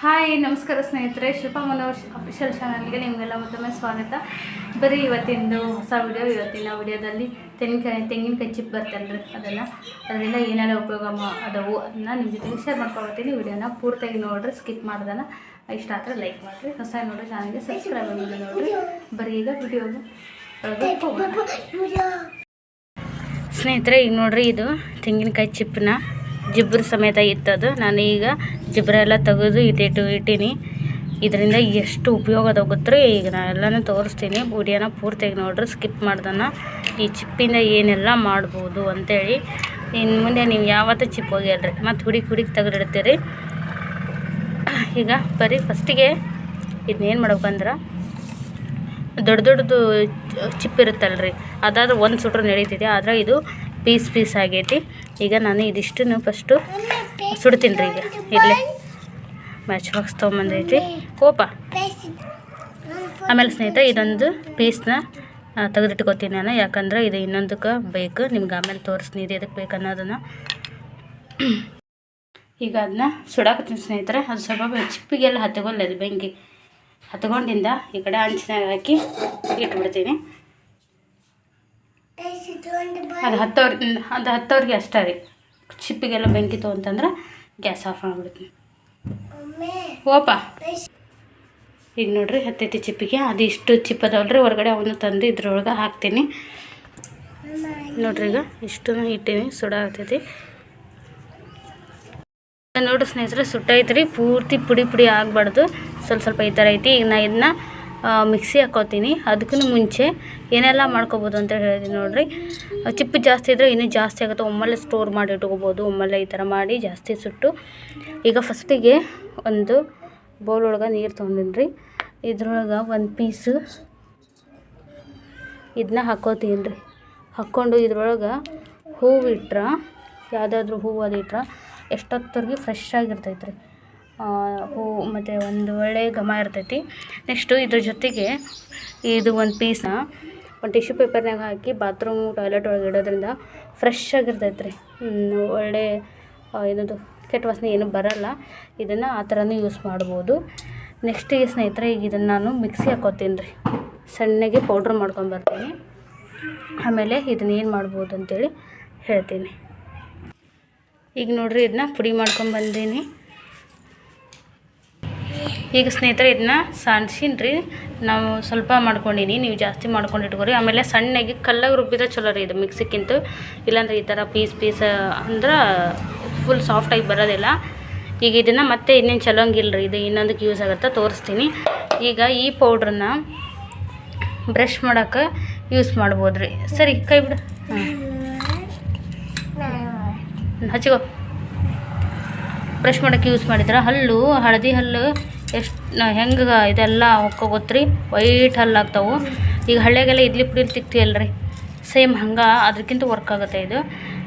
Hi ನಮಸ್ಕಾರ ಸ್ನೇಹಿತರೆ. Shilpa Manoj official ಚಾನಲ್ಗೆ ನಿಮಗೆಲ್ಲ ಮತ್ತೊಮ್ಮೆ ಸ್ವಾಗತ. ಬರೀ ಇವತ್ತಿಂದು ಹೊಸ ವಿಡಿಯೋ ಇವತ್ತಿನ ವಿಡಿಯೋದಲ್ಲಿ ತೆಂಗಿನಕಾಯಿ ತೆಂಗಿನಕಾಯಿ ಚಿಪ್ ಬರ್ತಲ್ರಿ ಅದನ್ನು. ಅದರಿಂದ ಏನೆಲ್ಲ ಉಪಯೋಗ ಅದವು ಅದನ್ನ ನಿಮ್ಮ ಜೊತೆಗೆ ಶೇರ್ ಮಾಡ್ಕೊಳ್ತೀನಿ. ವಿಡಿಯೋನ ಪೂರ್ತಿಯಾಗಿ ನೋಡ್ರಿ ಸ್ಕಿಪ್ ಮಾಡ್ದನ. ಇಷ್ಟ ಆದರೆ ಲೈಕ್ ಮಾಡಿರಿ. ಹೊಸ ನೋಡ್ರಿ ಚಾನಲ್ಗೆ ಸಬ್ಸ್ಕ್ರೈಬ್ ಆಗಿ ನೋಡಿರಿ. ಬರೀ ಈಗ ವಿಡಿಯೋಗೆ ಸ್ನೇಹಿತರೆ ಈಗ ನೋಡ್ರಿ ಇದು ತೆಂಗಿನಕಾಯಿ ಚಿಪ್ಪನ್ನ ಜಿಬ್ರ ಸಮೇತ ಇತ್ತದು. ನಾನು ಈಗ ಜಿಬ್ರ ಎಲ್ಲ ತೆಗೆದು ಇಟ್ಟಿಟ್ಟು ಇಟ್ಟೀನಿ. ಇದರಿಂದ ಎಷ್ಟು ಉಪಯೋಗ ಗೊತ್ತ್ರಿ? ಈಗ ನಾನು ಎಲ್ಲನೂ ತೋರಿಸ್ತೀನಿ. ವಿಡಿಯೋನ ಪೂರ್ತಿಯಾಗಿ ನೋಡ್ರಿ, ಸ್ಕಿಪ್ ಮಾಡ್ದನ ಈ ಚಿಪ್ಪಿಂದ ಏನೆಲ್ಲ ಮಾಡ್ಬೋದು ಅಂತೇಳಿ. ಇನ್ನು ಮುಂದೆ ನೀವು ಯಾವತ್ತೂ ಚಿಪ್ ಹೋಗಿಲ್ರಿ ಮತ್ತು ಹುಡಿ ಹುಡುಗಿ ತೆಗೆದಿಡ್ತೀರಿ. ಈಗ ಬರೀ ಫಸ್ಟಿಗೆ ಇದನ್ನೇನು ಮಾಡ್ಬೇಕಂದ್ರೆ ದೊಡ್ಡ ದೊಡ್ಡದು ಚಿಪ್ ಇರುತ್ತಲ್ರಿ. ಅದಾದ್ರೆ ಒಂದು ಸುಟ್ರು ನಡೀತಿದೆ. ಆದರೆ ಇದು ಪೀಸ್ ಪೀಸ್ ಆಗೈತಿ. ಈಗ ನಾನು ಇದಿಷ್ಟನ್ನು ಫಸ್ಟು ಸುಡ್ತೀನಿ ರೀ ಈಗ. ಇಲ್ಲೇ ಮ್ಯಾಚ್ ಬಾಕ್ಸ್ ತೊಗೊಂಬಂದೈತಿ ಕೋಪ. ಆಮೇಲೆ ಸ್ನೇಹಿತ, ಇದೊಂದು ಪೀಸ್ನ ತೆಗೆದಿಟ್ಕೋತೀನಿ ನಾನು. ಯಾಕಂದ್ರೆ ಇದು ಇನ್ನೊಂದಕ್ಕೆ ಬೇಕು. ನಿಮ್ಗೆ ಆಮೇಲೆ ತೋರಿಸ್ತೀನಿ ಇದು ಎದಕ್ಕೆ ಬೇಕು ಈಗ ಅದನ್ನ ಸುಡಾಕತ್ತೀನಿ ಸ್ನೇಹಿತರೆ. ಅದು ಸ್ವಲ್ಪ ಚಿಪ್ಪಿಗೆಲ್ಲ ಹತ್ತಗೊಲ್ಲ ಅದು ಬೆಂಕಿ. ಹತ್ಕೊಂಡಿಂದ ಈ ಕಡೆ ಹಂಚಿನಾಗ ಹಾಕಿ ಇಟ್ಬಿಡ್ತೀನಿ. ಅದು ಹತ್ತೋರ್ ಅದು ಹತ್ತೋರಿಗೆ ಅಷ್ಟೇ ರೀ. ಚಿಪ್ಪಿಗೆಲ್ಲ ಬೆಂಕಿ ಅಂತಂದ್ರೆ ಗ್ಯಾಸ್ ಆಫ್ ಮಾಡ್ಬಿಡ್ತೀನಿ ಓಪ ಈಗ ನೋಡ್ರಿ ಹತ್ತೈತಿ ಚಿಪ್ಪಿಗೆ. ಅದು ಇಷ್ಟು ಚಿಪ್ ಅದಾವಲ್ರಿ ಹೊರಗಡೆ ಅವನ್ನ ತಂದು ಇದ್ರೊಳಗೆ ಹಾಕ್ತೀನಿ. ನೋಡ್ರಿ ಈಗ ಇಷ್ಟು ಇಟ್ಟೀನಿ. ಸುಡ ಆಗ್ತೈತಿ. ನೋಡ್ರಿ ಸ್ನೇಹಿತರೆ ಸುಟ್ಟೈತ್ರಿ ಪೂರ್ತಿ ಪುಡಿ ಪುಡಿ ಆಗಬಾರ್ದು. ಸ್ವಲ್ಪ ಸ್ವಲ್ಪ ಈ ಥರ ಐತಿ. ಈಗ ನಾ ಇದನ್ನ ಮಿಕ್ಸಿ ಹಾಕೋತೀನಿ. ಅದಕ್ಕೂ ಮುಂಚೆ ಏನೆಲ್ಲ ಮಾಡ್ಕೋಬೋದು ಅಂತ ಹೇಳಿದೀನಿ ನೋಡಿರಿ. ಚಿಪ್ಪು ಜಾಸ್ತಿ ಇದ್ದರೆ ಇನ್ನೂ ಜಾಸ್ತಿ ಆಗುತ್ತೆ. ಒಮ್ಮೆಲೆ ಸ್ಟೋರ್ ಮಾಡಿ ಇಟ್ಕೋಬೋದು. ಒಮ್ಮೆಲೆ ಈ ಥರ ಮಾಡಿ ಜಾಸ್ತಿ ಸುಟ್ಟು. ಈಗ ಫಸ್ಟಿಗೆ ಒಂದು ಬೌಲ್ ಒಳಗೆ ನೀರು ತೊಗೊಂಡಿನಿ ಇದ್ರೊಳಗೆ ಒಂದು ಪೀಸು ಇದನ್ನ ಹಾಕೋತೀನಿ ರೀ ಹಾಕ್ಕೊಂಡು ಇದ್ರೊಳಗೆ ಹೂವು ಇಟ್ರೆ, ಯಾವುದಾದ್ರೂ ಹೂವು ಅದು ಇಟ್ರೆ, ಎಷ್ಟೊತ್ತವರೆಗೆ ಫ್ರೆಶ್ ಆಗಿರ್ತೈತೆ ರೀ ಹೂವು ಮತ್ತು ಒಂದು ಒಳ್ಳೆಯ ಘಮ ಇರ್ತೈತಿ. ನೆಕ್ಸ್ಟು ಇದ್ರ ಜೊತೆಗೆ ಇದು ಒಂದು ಪೀಸ್ನ ಒಂದು ಟಿಶ್ಯೂ ಪೇಪರ್ನಾಗ ಹಾಕಿ ಬಾತ್ರೂಮ್ ಟಾಯ್ಲೆಟ್ ಒಳಗೆ ಇಡೋದ್ರಿಂದ ಫ್ರೆಶ್ ಆಗಿರ್ತೈತೆ ರೀ ಒಳ್ಳೆ ಏನದು ಕೆಟ್ಟ ವಾಸನೆ ಏನೂ ಬರೋಲ್ಲ. ಇದನ್ನು ಆ ಥರನೂ ಯೂಸ್ ಮಾಡ್ಬೋದು. ನೆಕ್ಸ್ಟ್ ಈಗ ಸ್ನೇಹಿತರೆ, ಈಗ ಇದನ್ನು ನಾನು ಮಿಕ್ಸಿ ಹಾಕೋತೀನಿ ರೀ. ಸಣ್ಣಗೆ ಪೌಡ್ರ್ ಮಾಡ್ಕೊಂಬರ್ತೀನಿ ಆಮೇಲೆ ಇದನ್ನ ಏನು ಮಾಡ್ಬೋದು ಅಂತೇಳಿ ಹೇಳ್ತೀನಿ. ಈಗ ನೋಡಿರಿ, ಇದನ್ನ ಪುಡಿ ಮಾಡ್ಕೊಂಬಂದೀನಿ ಈಗ ಸ್ನೇಹಿತರೆ, ಇದನ್ನ ಸಣ್ಸಿನ್ರಿ ನಾವು ಸ್ವಲ್ಪ ಮಾಡ್ಕೊಂಡೀನಿ, ನೀವು ಜಾಸ್ತಿ ಮಾಡ್ಕೊಂಡು ಇಟ್ಕೊರಿ ಆಮೇಲೆ ಸಣ್ಣಗೆ ಕಲ್ಲಾಗ ರುಬ್ಬಿದ್ರೆ ಚಲೋ ರೀ ಇದು ಮಿಕ್ಸಿಕ್ಕಿಂತ. ಇಲ್ಲಾಂದ್ರೆ ಈ ಥರ ಪೀಸ್ ಪೀಸ್ ಅಂದ್ರೆ ಫುಲ್ ಸಾಫ್ಟಾಗಿ ಬರೋದಿಲ್ಲ. ಈಗ ಇದನ್ನು ಮತ್ತೆ ಇನ್ನೇನು ಚಲೋಂಗಿಲ್ಲ ರೀ. ಇದು ಇನ್ನೊಂದಕ್ಕೆ ಯೂಸ್ ಆಗುತ್ತೆ ತೋರಿಸ್ತೀನಿ. ಈಗ ಈ ಪೌಡ್ರನ್ನ ಬ್ರಷ್ ಮಾಡೋಕ್ಕೆ ಯೂಸ್ ಮಾಡ್ಬೋದು ರೀ. ಸರಿ, ಕೈ ಬಿಡು. ಹಚ್ಚಿಗೋ ಬ್ರಷ್ ಮಾಡೋಕ್ಕೆ ಯೂಸ್ ಮಾಡಿದ್ರೆ ಹಲ್ಲು, ಹಳದಿ ಹಲ್ಲು ಎಷ್ಟು ಹೆಂಗೆ ಇದೆಲ್ಲ ಗೊತ್ತ್ರಿ? ವೈಟ್ ಹಲ್ಲು ಆಗ್ತಾವೆ. ಈಗ ಹಳ್ಳಿಯಾಗೆಲ್ಲ ಇಡ್ಲಿ ಪುಡಿ ತಿಕ್ತಿಯಲ್ರಿ ಸೇಮ್ ಹಂಗೆ ಅದಕ್ಕಿಂತ ವರ್ಕ್ ಆಗುತ್ತೆ ಇದು.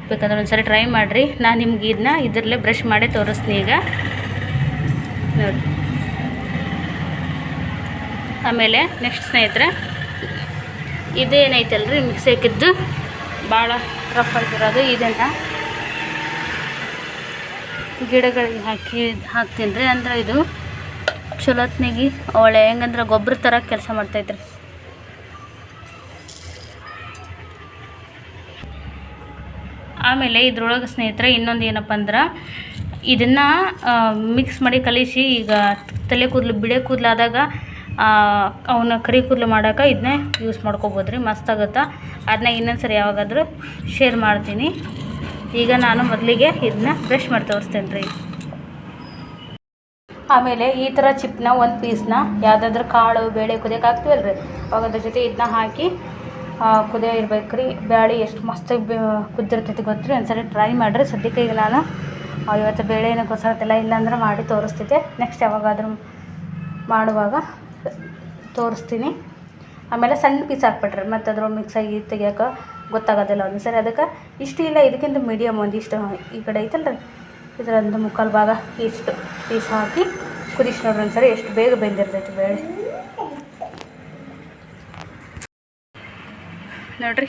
ಬೇಕಾದ್ರೆ ಒಂದು ಸರಿ ಟ್ರೈ ಮಾಡಿರಿ. ನಾನು ನಿಮ್ಗೆ ಇದನ್ನ ಇದರಲ್ಲೇ ಬ್ರಷ್ ಮಾಡಿ ತೋರಿಸ್ತೀನಿ ಈಗ. ನೋಡಿ ಆಮೇಲೆ ನೆಕ್ಸ್ಟ್ ಸ್ನೇಹಿತರೆ, ಇದೇನೈತಲ್ರಿ ಮಿಕ್ಸ್ ಹಾಕಿದ್ದು? ಭಾಳ ರಫ್ ಆಗಿರೋದು. ಇದನ್ನು ಗಿಡಗಳಿಗೆ ಹಾಕಿ ಹಾಕ್ತೀನಿ ರೀ ಅಂದ್ರೆ ಇದು ಚಲೋತ್ನಾಗಿ ಅವಳೆ ಹೆಂಗಂದ್ರೆ ಗೊಬ್ಬರ ಥರ ಕೆಲಸ ಮಾಡ್ತೈತ್ರಿ. ಆಮೇಲೆ ಇದ್ರೊಳಗೆ ಸ್ನೇಹಿತರೆ ಇನ್ನೊಂದು ಏನಪ್ಪ ಅಂದ್ರೆ, ಇದನ್ನು ಮಿಕ್ಸ್ ಮಾಡಿ ಕಲಿಸಿ ಈಗ ತಲೆ ಕೂದಲು ಬಿಳೆ ಕೂದಲಾದಾಗ ಅವನ್ನ ಕರಿ ಕೂದಲು ಮಾಡೋಕೆ ಇದನ್ನೇ ಯೂಸ್ ಮಾಡ್ಕೊಬೋದು ರೀ ಮಸ್ತಾಗುತ್ತೆ ಅದನ್ನ ಇನ್ನೊಂದು ಸರಿ ಯಾವಾಗಾದರೂ ಶೇರ್ ಮಾಡ್ತೀನಿ. ಈಗ ನಾನು ಮೊದಲಿಗೆ ಇದನ್ನ ಬ್ರಷ್ ಮಾಡಿ ತೋರಿಸ್ತೇನೆ ರೀ ಆಮೇಲೆ ಈ ಥರ ಚಿಪ್ನ ಒಂದು ಪೀಸ್ನ ಯಾವುದಾದ್ರೂ ಕಾಳು, ಬೇಳೆ ಕುದಿಯಕ್ಕೆ ಹಾಕ್ತೀವಲ್ಲ ರೀ ಅವಾಗ ಅದ್ರ ಜೊತೆ ಇದನ್ನ ಹಾಕಿ ಕುದಿಯೋ ಇರ್ಬೇಕು ರೀ ಬೇಳೆ ಎಷ್ಟು ಮಸ್ತಾಗಿ ಕುದ್ದಿರ್ತೈತಿ ಕುದ್ದಿರ್ತೈತಿ ಒಂದು ಒಂದ್ಸರಿ ಟ್ರೈ ಮಾಡಿರಿ. ಸದ್ಯಕ್ಕೆ ಈಗ ನಾನು ಇವತ್ತು ಬೇಳೆ ಏನೋ ಗೊತ್ತಾಗ್ತಿಲ್ಲ ಇಲ್ಲಾಂದ್ರೆ ಮಾಡಿ ತೋರಿಸ್ತಿದ್ದೆ. ನೆಕ್ಸ್ಟ್ ಯಾವಾಗಾದ್ರೂ ಮಾಡುವಾಗ ತೋರಿಸ್ತೀನಿ. ಆಮೇಲೆ ಸಣ್ಣ ಪೀಸ್ ಹಾಕ್ಬಿಟ್ರಿ ಮತ್ತು ಅದ್ರ ಮಿಕ್ಸಾಗಿ ತೆಗಿಯೋಕೆ ಗೊತ್ತಾಗೋದಿಲ್ಲ ಒಂದು ಸರಿ. ಅದಕ್ಕೆ ಇಷ್ಟು ಇಲ್ಲ, ಇದಕ್ಕಿಂತ ಮೀಡಿಯಮ್ ಒಂದಿಷ್ಟು ಈ ಕಡೆ ಐತಲ್ಲ ರೀ ಇದರೊಂದು ಮುಕ್ಕಾಲು ಭಾಗ ಇಷ್ಟು. ಪೀಸ್ ಹಾಕಿ ಕುದಿಸಿ ನೋಡ್ರಿ ಒಂದ್ಸರಿ ಎಷ್ಟು ಬೇಗ ಬೆಂದಿರ್ತೈತಿ ಬೇಳೆ. ನೋಡ್ರಿ.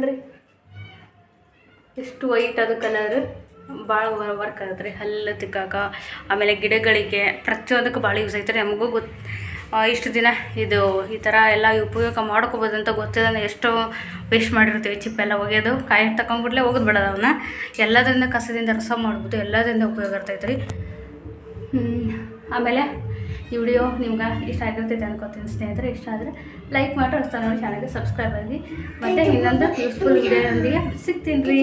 ನೋಡ್ರಿ. ಎಷ್ಟು ವೈಟ್ ಅದು ಕಲರ್ ಭಾಳ ವರ್ಕ್ ಆಗತ್ತೆ ರೀ. ಹಲ್ಲು ತಿಕ್ಕಾಕ, ಆಮೇಲೆ ಗಿಡಗಳಿಗೆ ಪ್ರತಿಯೊಂದಕ್ಕೆ ಭಾಳ ಯೂಸ್ ಆಯ್ತು ರೀ. ನಮಗೂ ಗೊತ್ತು ಇಷ್ಟು ದಿನ ಇದು ಈ ಥರ ಎಲ್ಲ ಉಪಯೋಗ ಮಾಡ್ಕೋಬೋದು ಅಂತ ಗೊತ್ತಿದೆ ಎಷ್ಟು ವೇಸ್ಟ್ ಮಾಡಿರ್ತೀವಿ. ಚಿಪ್ಪೆಲ್ಲ ಒಗೆಯೋದು ಕಾಯಿ ತಗೊಂಡ್ಬಿಡ್ಲೆ ಒಗೆದು ಬಿಡೋದು ಅವನ್ನ ಎಲ್ಲದರಿಂದ ಕಸದಿಂದ ರಸ ಮಾಡ್ಬೋದು ಎಲ್ಲದರಿಂದ ಉಪಯೋಗ ಇರ್ತೈತೆ ರೀ. ಆಮೇಲೆ ಈ ವಿಡಿಯೋ ನಿಮ್ಗೆ ಇಷ್ಟ ಆಗಿರ್ತೈತೆ ಅನ್ಕೋತೀನಿ ಸ್ನೇಹಿತರೆ ಇಷ್ಟ ಆದರೆ ಲೈಕ್ ಮಾಡಿ ಹೊಸ ನೋಡಿ ಚಾನಲ್ಗೆ ಸಬ್ಸ್ಕ್ರೈಬ್ ಆಗಿ. ಮತ್ತು ಇನ್ನೊಂದು ಯೂಸ್ಫುಲ್ ವಿಡಿಯೋದೊಂದಿಗೆ ಸಿಗ್ತೀನಿ ರೀ.